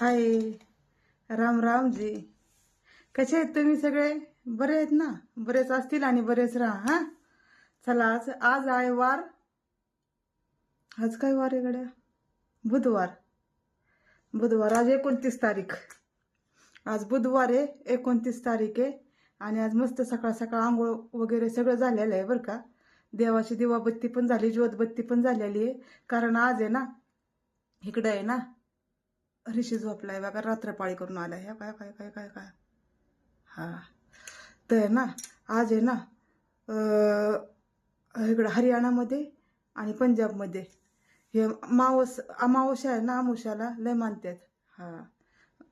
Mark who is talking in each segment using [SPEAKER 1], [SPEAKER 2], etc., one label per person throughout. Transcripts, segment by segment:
[SPEAKER 1] हाय. राम राम जी. कसे आहेत तुम्ही सगळे? बरे आहेत ना? बरेच असतील आणि बरेच राहा हा? चला आज आज आहे वार. आज काय वार आहे गड्या? बुधवार. बुधवार आज एकोणतीस तारीख. आज बुधवार आहे एकोणतीस तारीख आहे. आणि आज मस्त सकाळ सकाळ आंघोळ वगैरे सगळं झालेलं आहे बरं का. देवाची दिवाबत्ती पण झाली ज्योतबत्ती पण झालेली आहे. कारण आज आहे ना इकडं आहे ना ऋषी झोपलाय बघा रात्रपाळी करून आलाय. ह्या काय काय काय काय काय? हा. तर आहे ना आज आहे ना इकडं हरियाणामध्ये आणि पंजाबमध्ये. हे मावस अमावस्या आहे ना आमुष्याला लय मानतात हा.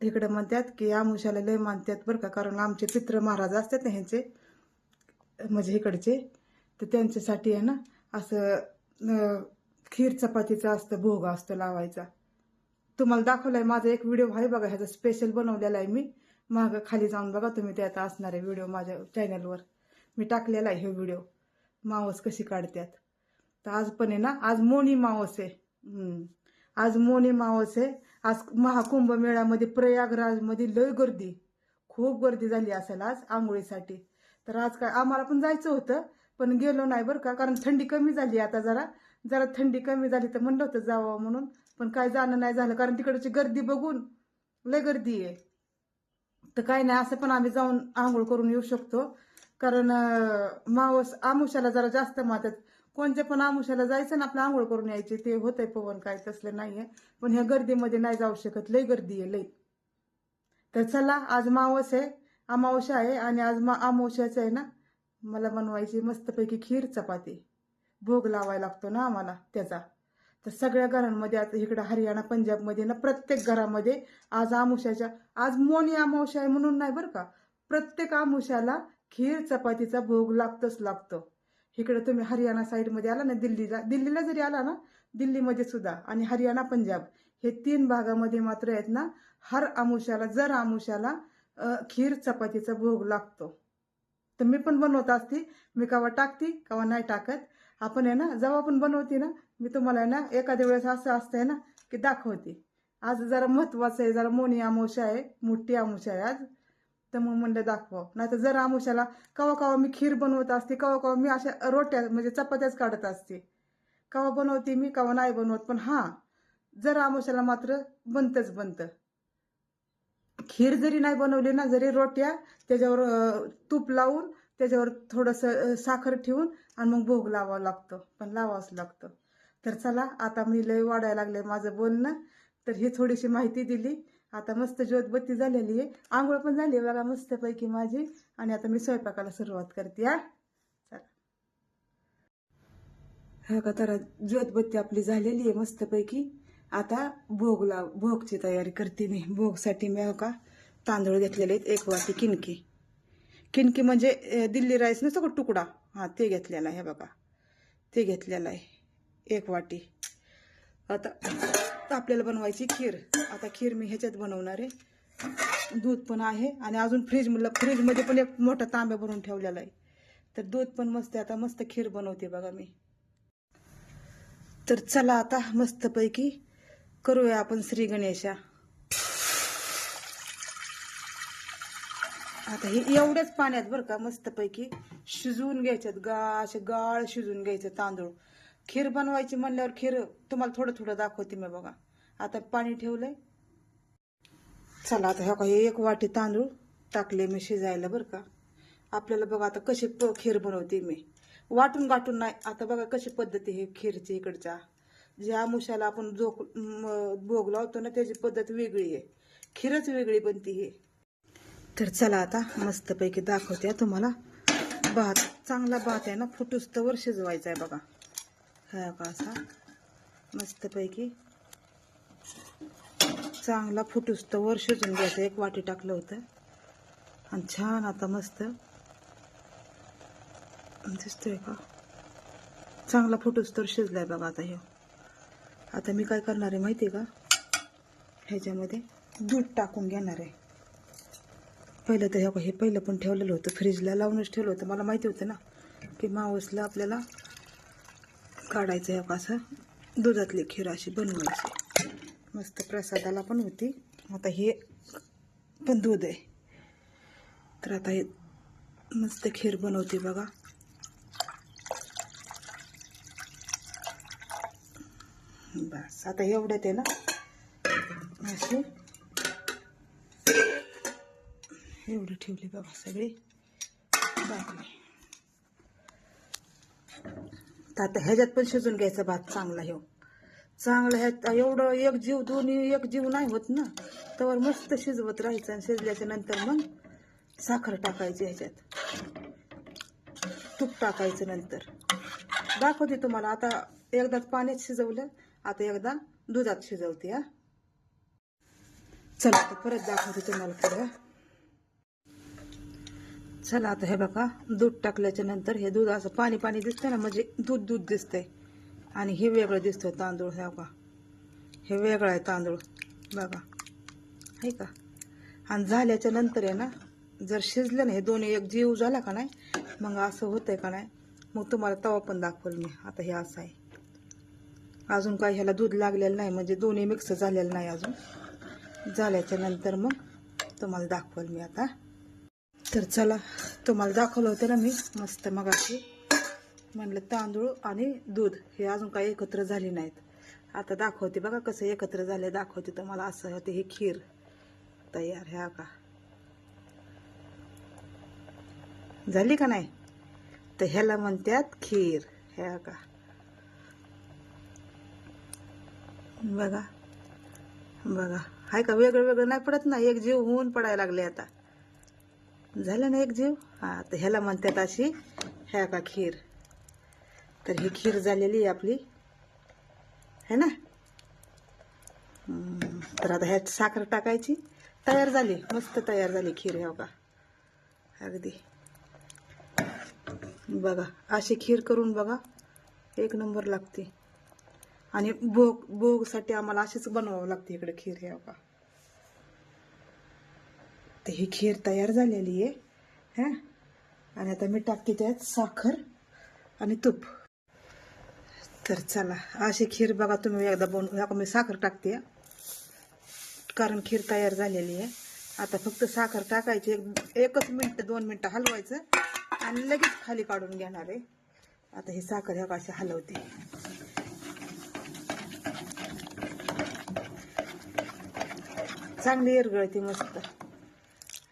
[SPEAKER 1] इकडं म्हणतात की आमुष्याला लय मानतात बरं का कारण आमचे पित्र महाराज असतात ना ह्यांचे म्हणजे इकडचे तर त्यांच्यासाठी आहे ना असं खीर चपातीचा असतं भोग असतो लावायचा. तुम्हाला दाखवलाय माझा एक व्हिडिओ आहे बघा ह्याचा स्पेशल बनवलेला आहे मी. मागं खाली जाऊन बघा तुम्ही त्यात असणारे व्हिडिओ माझ्या चॅनलवर मी टाकलेला आहे हे व्हिडिओ मावस कशी काढतात तर आज पण आहे ना आज मोनी मावस आहे. आज मोनी मावस आहे. आज महाकुंभ मेळ्यामध्ये प्रयागराजमध्ये लय गर्दी. खूप गर्दी झाली असेल आज आंघोळीसाठी. तर आज काय आम्हाला पण जायचं होतं पण गेलो नाही बरं का कारण थंडी कमी झाली आता जरा. जरा थंडी कमी झाली तर म्हणलं होतं जावं म्हणून. पण काय जाणं नाही झालं. कारण तिकडची गर्दी बघून लय गर्दी आहे. तर काय नाही असं पण आम्ही जाऊन आंघोळ करून येऊ शकतो. कारण मावस आमुष्याला जरा जास्त मातात कोणत्या पण आमुष्याला जायचं ना आपलं आंघोळ करून यायचे. ते होतंय पवन काय तसलं नाहीये. पण ह्या गर्दीमध्ये नाही जाऊ शकत. लय गर्दी आहे लय. तर चला आज मावस आहे अमावस्या आहे आणि आज मा अमावस्याचं आहे ना मला बनवायची मस्तपैकी खीर चपाती. भोग लावायला लागतो ना आम्हाला त्याचा. तर सगळ्या घरांमध्ये आता इकडं हरियाणा पंजाबमध्ये ना प्रत्येक घरामध्ये आज आमुष्याच्या आज मोनी आमावश्या आहे म्हणून नाही बरं का? प्रत्येक आमुष्याला खीर चपातीचा भोग लागतच लागतो. इकडे तुम्ही हरियाणा साईडमध्ये आला ना दिल्लीला दिल्लीला जरी आला ना दिल्लीमध्ये सुद्धा आणि हरियाणा पंजाब हे तीन भागामध्ये मात्र आहेत ना हर आमुष्याला जर आमुष्याला खीर चपातीचा भोग लागतो. तर मी पण बनवत असते मी कवा टाकते कवा नाही टाकत. आपण आहे ना जेव्हा पण बनवते ना मी तुम्हाला आहे ना एखाद्या वेळेस असं असतंय ना की दाखवते. आज जरा महत्वाचं आहे जरा मोनी आमोशा आहे मोठी आमोशा आहे आज. तर मग म्हणलं दाखवा नाही तर जर आमोशाला कवा कवा मी खीर बनवत असते कवा कवा मी अशा रोट्या म्हणजे चपात्याच काढत असते. कवा बनवते मी कवा नाही बनवत पण हां जर आमोशाला मात्र बनतंच बनतं. खीर जरी नाही बनवली ना जरी रोट्या त्याच्यावर तूप लावून त्याच्यावर थोडंसं साखर ठेवून आणि मग भोग लावावं लागतं पण लावावंच लागतं. तर चला आता मी लय वाढायला लागले माझं बोलणं. तर ही थोडीशी माहिती दिली. आता मस्त ज्योतबत्ती झालेली आहे. आंघोळ पण झाली आहे बघा मस्तपैकी माझी. आणि आता मी स्वयंपाकाला सुरुवात करते हा. चला. का तर ज्योतबत्ती आपली झालेली आहे मस्तपैकी. आता भोगला भोगची तयारी करते मी. भोगसाठी मी हो का तांदूळ घेतलेले आहेत. एक वाटी किनकी. किनकी म्हणजे दिल्ली राईस नसतो का तुकडा? हां ते घेतलेला आहे हे बघा. ते घेतलेलं आहे. एक वाटी. आता आपल्याला बनवायची खीर. आता खीर मी ह्याच्यात बनवणार आहे. दूध पण आहे आणि अजून फ्रीज फ्रीजमध्ये पण एक मोठा तांब्या भरून ठेवलेला आहे. तर दूध पण मस्त आता मस्त खीर बनवते बघा मी. तर चला आता मस्तपैकी करूया आपण श्री गणेशा. आता हे एवढ्याच पाण्यात बरं का मस्तपैकी शिजवून घ्यायच्यात. गा असे गाळ शिजवून घ्यायचे तांदूळ. खीर बनवायची म्हणल्यावर खीर तुम्हाला थोडं थोडं दाखवते मी बघा. आता पाणी ठेवलंय. चला आता ह्या काही एक वाटी तांदूळ टाकले मी शिजायला बरं का. आपल्याला बघा आता कशी प खीर बनवते मी. वाटून गाठून नाही आता बघा कशी पद्धती हे खीरची इकडच्या. ज्या मुशाला आपण जो म- भोग लावतो ना त्याची पद्धत वेगळी आहे. खीरच वेगळी बनती हे तर चला आता मस्तपैकी दाखवते तुम्हाला. भात चांगला भात आहे ना फुटुस्तवर शिजवायचा आहे बघा. हा का असा. मस्तपैकी चांगला वर शिजून घ्यायचं. एक वाटी टाकलं होतं. आणि छान आता मस्त. दिसतोय का? चांगला फुटूस्तवर शिजलाय बघा आता हे. आता मी काय करणार आहे माहिती आहे का? ह्याच्यामध्ये दूध टाकून घेणार आहे. पहिलं तर हे हे पहिलं पण ठेवलेलं होतं. फ्रीजला लावूनच ठेवलं होतं. मला माहिती होतं ना की मावसला आपल्याला काढायचं आहे असं. दुधातली खीर अशी बनवायची. मस्त प्रसादाला पण होती. आता हे पण दूध आहे. तर आता हे मस्त खीर बनवते बघा. बस आता एवढं ते ना? अशी. एवढी ठेवली बाबा सगळी. बाकी तर आता ह्याच्यात पण शिजून घ्यायचा भात चांगला ह्यो. चांगलं ह्यात एवढं एक जीव दोन्ही एक जीव नाही होत ना. तर मस्त शिजवत राहायचं आणि शिजल्याच्या नंतर मग साखर टाकायची ह्याच्यात. तूप टाकायचं नंतर. दाखवते तुम्हाला आता एकदाच पाण्यात शिजवलं आता एकदा दुधात शिजवते हा. चला परत दाखवते तुम्हाला पुढे. चला आता हे बघा दूध टाकल्याच्या नंतर हे दूध असं पाणी पाणी दिसतंय ना म्हणजे दूध दूध दिसतंय. आणि हे वेगळं दिसतंय तांदूळ हे बघा. हे वेगळं आहे तांदूळ बघा. आहे का? आणि झाल्याच्यानंतर आहे ना जर शिजलं ना हे दोन्ही एक जीव झाला का नाही मग असं होतंय का नाही मग तुम्हाला तवा पण दाखवल मी. आता हे असं आहे. अजून काही ह्याला दूध लागलेलं नाही म्हणजे दोन्ही मिक्स झालेलं नाही अजून. झाल्याच्यानंतर मग तुम्हाला दाखवल मी आता. तर चला तुम्हाला दाखवलं होतं ना मी मस्त मगाशी. म्हणलं तांदूळ आणि दूध हे अजून काही एकत्र झाले नाहीत. आता दाखवते बघा कसं एकत्र झाले दाखवते तुम्हाला असं होते हे खीर. तयार ह्या का? झाली का नाही? तर ह्याला म्हणतात खीर ह्या का? बघा बघा. हाय का वेगळं वेगळं नाही पडत ना? एक जीव होऊन पडायला लागले आता. झालं ना एक जीव? हा तर ह्याला म्हणतात अशी ह्या का खीर? तर ही खीर झालेली आहे आपली. है ना? तर आता ह्यात साखर टाकायची. तयार झाली मस्त तयार झाली खीर ह्या का? अगदी. बघा अशी खीर करून बघा. एक नंबर लागते. आणि भोग भोगसाठी आम्हाला अशीच बनवावं लागते इकडे खीर ह्या का? तर ही खीर तयार झालेली आहे हां? आणि आता मी टाकते त्यात साखर आणि तूप. तर चला अशी खीर बघा तुम्ही एकदा बनवू ह्या मी साखर टाकते. कारण खीर तयार झालेली आहे. आता फक्त साखर टाकायची. एक एकच मिनटं दोन मिनटं हलवायचं आणि लगेच खाली काढून घेणार आहे. आता ही साखर ह्या अशी हलवते. चांगली एरगळते मस्त.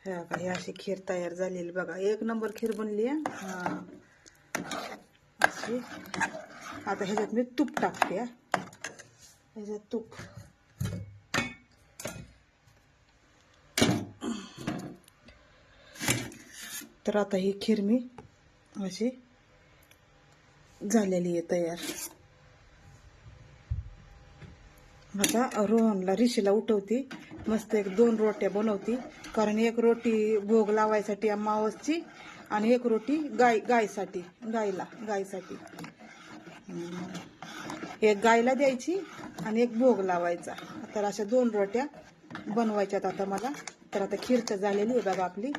[SPEAKER 1] ह्या बघा ही अशी खीर तयार झालेली बघा. एक नंबर खीर बनली आहे हां. अशी. आता ह्याच्यात मी तूप टाकते ह्याच्यात तूप. तर आता ही खीर मी अशी झालेली आहे तयार. आता रोहनला रिशीला उठवती. मस्त एक दोन रोट्या बनवती. कारण एक रोटी भोग लावायसाठी अमावसची आणि एक रोटी गाय गायसाठी गायला गायसाठी. एक गायला द्यायची आणि एक भोग लावायचा. तर अशा दोन रोट्या बनवायच्यात आता मला. तर आता खीर तर झालेली आहे बाबा आपली.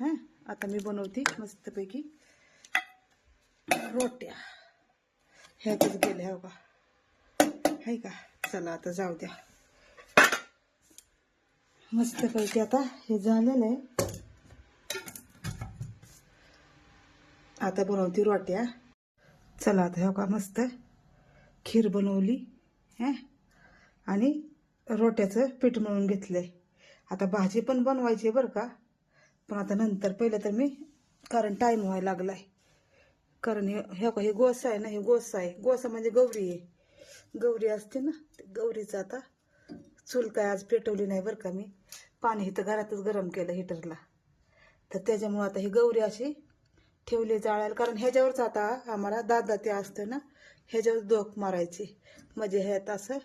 [SPEAKER 1] हां? आता मी बनवते मस्तपैकी रोट्या. ह्याच गेल्या हो का आहे का? चला आता जाऊ द्या. मस्त पैकी आता हे झालेलं आहे. आता बनवते रोट्या चला आता हो का मस्त. खीर बनवली हं. आणि रोट्याचं पीठ मळून घेतलंय. आता भाजी पण बनवायची आहे बरं का. पण आता नंतर पहिलं तर मी कारण टाईम व्हायला लागलाय. कारण हे हे का हे गोसा आहे ना हे गोसा आहे. गोसा म्हणजे गौरी आहे. गौरी असते ना ते गौरीचं आता चूल काय आज पेटवली नाही बरं का मी. पाणी इथं घरातच गरम केलं हिटरला. तर त्याच्यामुळं आता ही गौरी अशी ठेवली जाळायला. कारण ह्याच्यावरच आता आम्हाला दादा ते असतं ना ह्याच्यावर धोक मारायची. म्हणजे ह्यात असं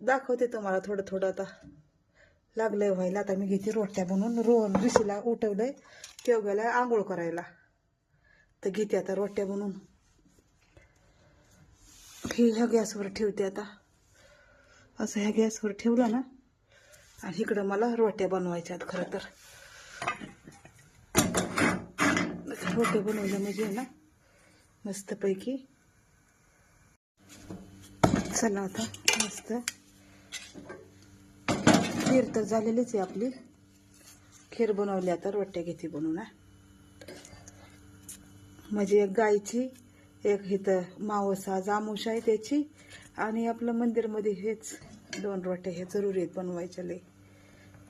[SPEAKER 1] दाखवते तुम्हाला थोडं थोडं आता. लागलंय व्हायला. आता मी घेते रोट्या बनवून रोहन ऋषीला उठवलंय तेव गेलाय आंघोळ करायला. तर घेते आता रोट्या बनवून हे ह्या गॅसवर ठेवते आता. असं ह्या गॅसवर ठेवलं ना आणि इकडं मला रोट्या बनवायच्या आहेत खरं तर. रोट्या बनवल्या म्हणजे ना मस्तपैकी. चला आता मस्त. खीर तर झालेलीच आहे आपली. खीर बनवली आता रोट्या घेते बनवून हा. म्हणजे एक गायची एक इथं मावसा जामुश आहे त्याची. आणि आपलं मंदिरमध्ये हेच दोन रोट्या हे जरुरी आहेत बनवायच्या लई.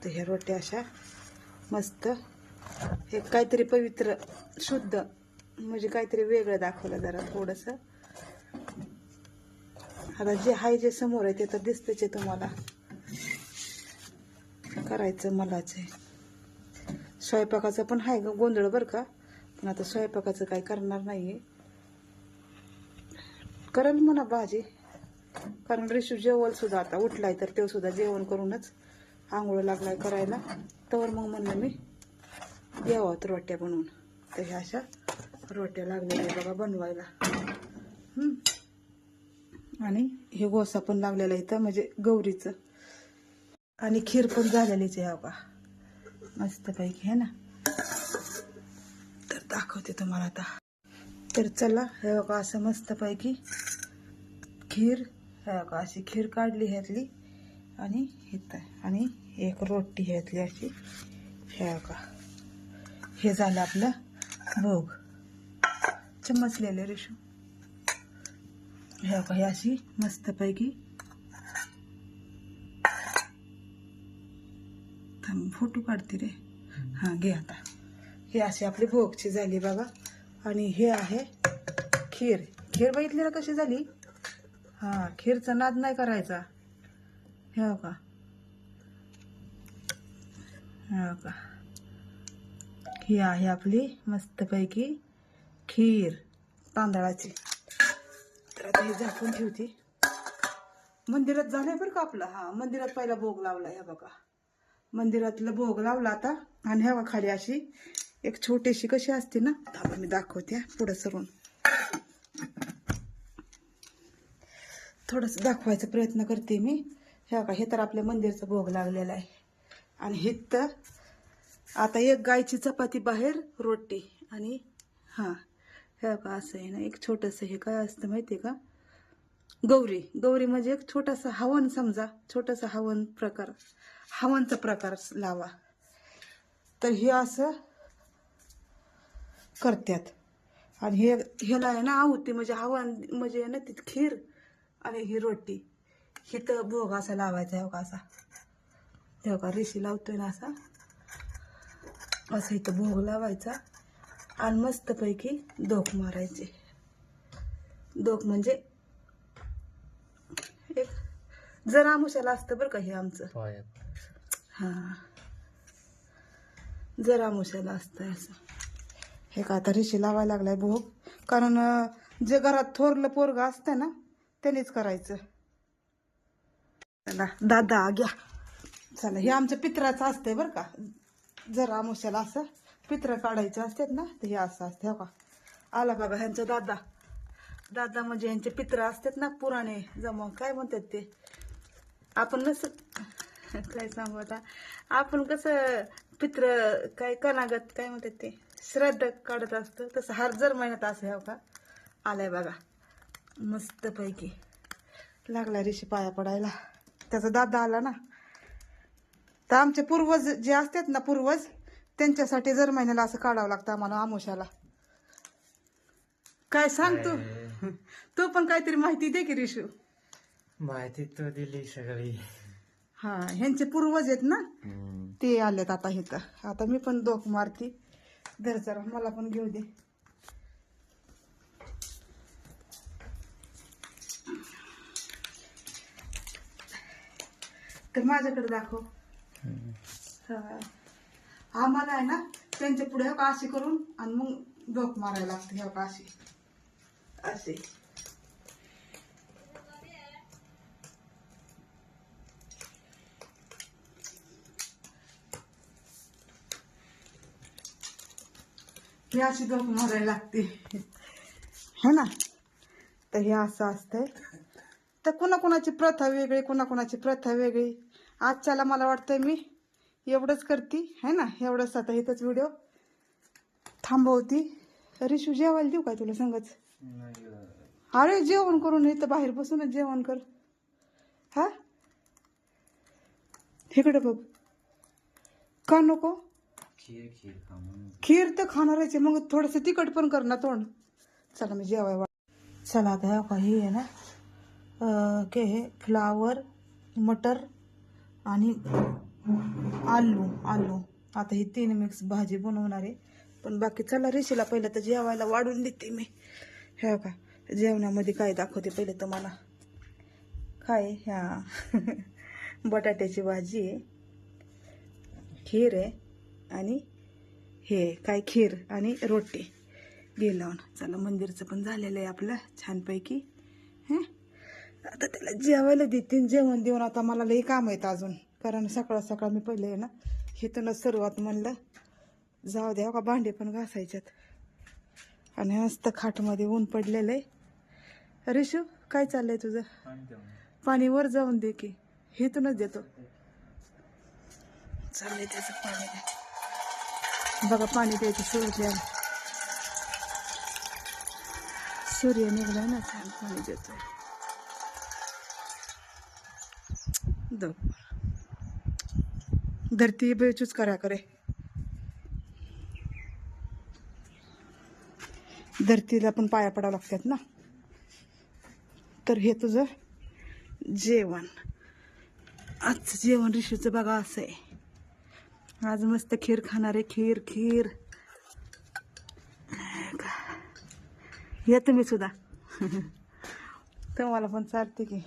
[SPEAKER 1] तर ह्या रोट्या अशा मस्त. हे काहीतरी पवित्र शुद्ध म्हणजे काहीतरी वेगळं दाखवलं जरा थोडंसं. आता जे आहे जे समोर आहे ते तर दिसतेच आहे तुम्हाला. करायचं मलाच आहे. स्वयंपाकाचं पण आहे गोंधळ बरं का? पण आता स्वयंपाकाचं काही करणार नाही आहे करल म्हणा भाजी. कारण रिशू जेवल सुद्धा आता उठलाय तर तो सुद्धा जेवण करूनच आंघोळ लागलाय करायला. तर मग म्हणलं मी यावात रोट्या बनवून. तर ह्या अशा रोट्या लागलेल्या बघा बनवायला. आणि हे गोसा पण लागलेला इथं म्हणजे गौरीचं. आणि खीर पण झालेलीच आहे बा मस्तपैकी आहे ना. तर दाखवते तुम्हाला आता. तर चला हे बघा असं मस्तपैकी खीर हे अशी खीर काढली ह्यातली आणि इथं आणि एक रोटी ह्यातली अशी. हे का हे झालं आपलं भोग. चमचलेले रेशू हे बघा हे अशी मस्तपैकी थांब फोटो काढते रे. हां घे आता. हे अशी आपली भोगची झाली बाबा आणि हे आहे खीर. खीर बघितली ना कशी झाली? हां खीरचा नाद नाही करायचा. हे का हो का ही आहे आपली मस्तपैकी खीर तांदळाची. तर आता हे झाकून ठेवते. मंदिरात झालंय बरं का आपलं? हा मंदिरात पहिला भोग लावला ह्या बघा. मंदिरातला भोग लावला आता. आणि ह्या खाली अशी एक छोटीशी कशी असते ना? थांबा मी दाखवते पुढं सरून. थोडंसं दाखवायचा प्रयत्न करते मी. हे बघा हे तर आपल्या मंदिरचा भोग लागलेला आहे. आणि हे तर आता एक गायची चपाती बाहेर रोटी आणि हां हे बघा असं आहे ना एक छोटंसं हे काय असतं माहिती आहे का? गौरी. गौरी म्हणजे एक छोटासा हवन समजा छोटासा हवन प्रकार हवनचा प्रकार लावा. तर हे असं करतात आणि हे ह्याला आहे ना आहुती म्हणजे हवन म्हणजे ना ती खीर आणि ही रोटी. हिथं भोग असा लावायचा हो का असा. हे का रेशी लावतोय ना असा. असं इथं भोग लावायचा. आणि मस्तपैकी दोक मारायचे. दोक म्हणजे एक जर आमुशाला असतं बरं का हे आमचं. हा. जर आमुशाला असतं असं. हे का आता रेशी लावायला लागलाय भोग? कारण जे घरात थोरलं पोरग असतं ना त्यानेच करायचं. चला दादा घ्या. चला हे आमच्या पित्राचं असतंय बरं का. जर आमुशाला असं पित्र काढायचे असतात ना तर हे असं असतं हो का. आला बघा ह्यांचा दादा. दादा म्हणजे ह्यांचे पित्र असतात ना पुराणे जमा काय म्हणतात ते? आपण नसं काय सांगू आता? आपण कसं पित्र काय कनागत काय म्हणतात ते? श्राद्ध काढत असतं तसं हर जर महिन्यात असं हो का. आलाय बघा. मस्तपैकी. लागला ऋषी पाया पडायला. त्याचा दादा आला ना. तर आमचे पूर्वज जे असतात ना पूर्वज त्यांच्यासाठी जर महिन्याला असं काढावं लागतं आम्हाला आमुशाला काय सांग तू? तू पण काहीतरी माहिती दे की ऋषू
[SPEAKER 2] माहिती तो दिली सगळी.
[SPEAKER 1] हा ह्यांचे पूर्वज आहेत ना? ते आलेत आता इथं. आता मी पण दोक मारती. धर जरा मला पण घेऊ दे. तर माझ्याकडे दाखव. हा. आम्हाला आहे ना त्यांच्या पुढे का अशी करून आणि मग डोक मारायला लागते ह्या का अशी. असे हे अशी डोक मारायला लागते. है ना? तर हे असं असतंय. तर कुणाकुणाची प्रथा वेगळी कुणाकुणाची प्रथा वेगळी? आजच्याला मला वाटतंय मी एवढंच करते है ना? एवढंच आता इथंच व्हिडिओ थांबवती. रिशू जेवायला देऊ काय तुला सांगच? अरे जेवण करून इथं बाहेर बसूनच जेवण कर. हा? इकडं बघ. का नको?
[SPEAKER 2] खीर
[SPEAKER 1] तर खाणारच आहे मग थोडंसं तिखट पण कर ना तोंड. चला मी जेवाय वा चला आता हे आहे ना के हे फ्लावर मटर आणि आलू आलू. आता ही तीन मिक्स भाजी बनवणार आहे. पण बाकी चला रेशीला पहिलं तर जेवायला वाढून देते मी. ह्या का जेवणामध्ये काय दाखवते पहिलं तुम्हाला काय ह्या? बटाट्याची भाजी आहे. खीर आहे आणि हे काय खीर आणि रोटी. गेलं चला मंदिरचं पण झालेलं आहे आपलं छानपैकी. हं? आता त्याला जेवायला देते जेवण देऊन आता मला लई काम आहेत अजून. कारण सकाळ सकाळ मी पहिले आहे ना हिथूनच सर्वात म्हणलं. जाऊ द्या हो का भांडे पण घासायच्यात. आणि मस्त खाटमध्ये ऊन पडलेलं आहे. रिशू काय चाललंय तुझं? पाणी वर जाऊन दे की हेतूनच देतो. चाललंय त्याचं पाणी. बघा पाणी द्यायचं सूर्य सूर्य निघलाय ना छान पाणी देतोय. दो. धरती बेचूच करा करे. धरतीला पण पाया पडावं लागतात ना. तर हे तुझं जेवण. आजचं जेवण ऋषीचं बघा असं आहे. आज मस्त खीर खाणार आहे. खीर खीर. या तुम्ही सुद्धा. तुम्हाला पण चालते की.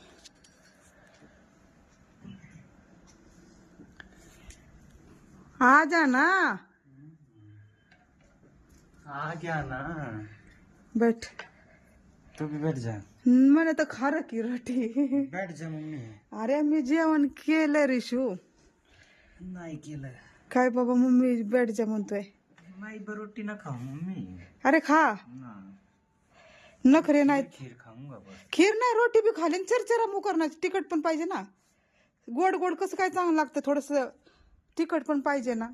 [SPEAKER 1] आ जा ना.
[SPEAKER 2] आ गया ना.
[SPEAKER 1] बैठ.
[SPEAKER 2] तू भी बैठ जा.
[SPEAKER 1] म्हणे तर खार की रोटी.
[SPEAKER 2] बैठ जा मम्मी.
[SPEAKER 1] अरे मी जेवण केलं रिशू.
[SPEAKER 2] नाही केलं.
[SPEAKER 1] काय बाबा मम्मी बैठ जा म्हणतोय.
[SPEAKER 2] नाही बरोटी ना खाऊ मम्मी.
[SPEAKER 1] अरे खा.
[SPEAKER 2] ना.
[SPEAKER 1] नखरे नाहीत
[SPEAKER 2] खीर खाऊंगा बस.
[SPEAKER 1] खीर नाही रोटी बी खाली. चरचरा मू करण्याची तिखट पण पाहिजे ना. गोड गोड कसं काय चांगलं लागतं थोडस. तिखट पण पाहिजे ना.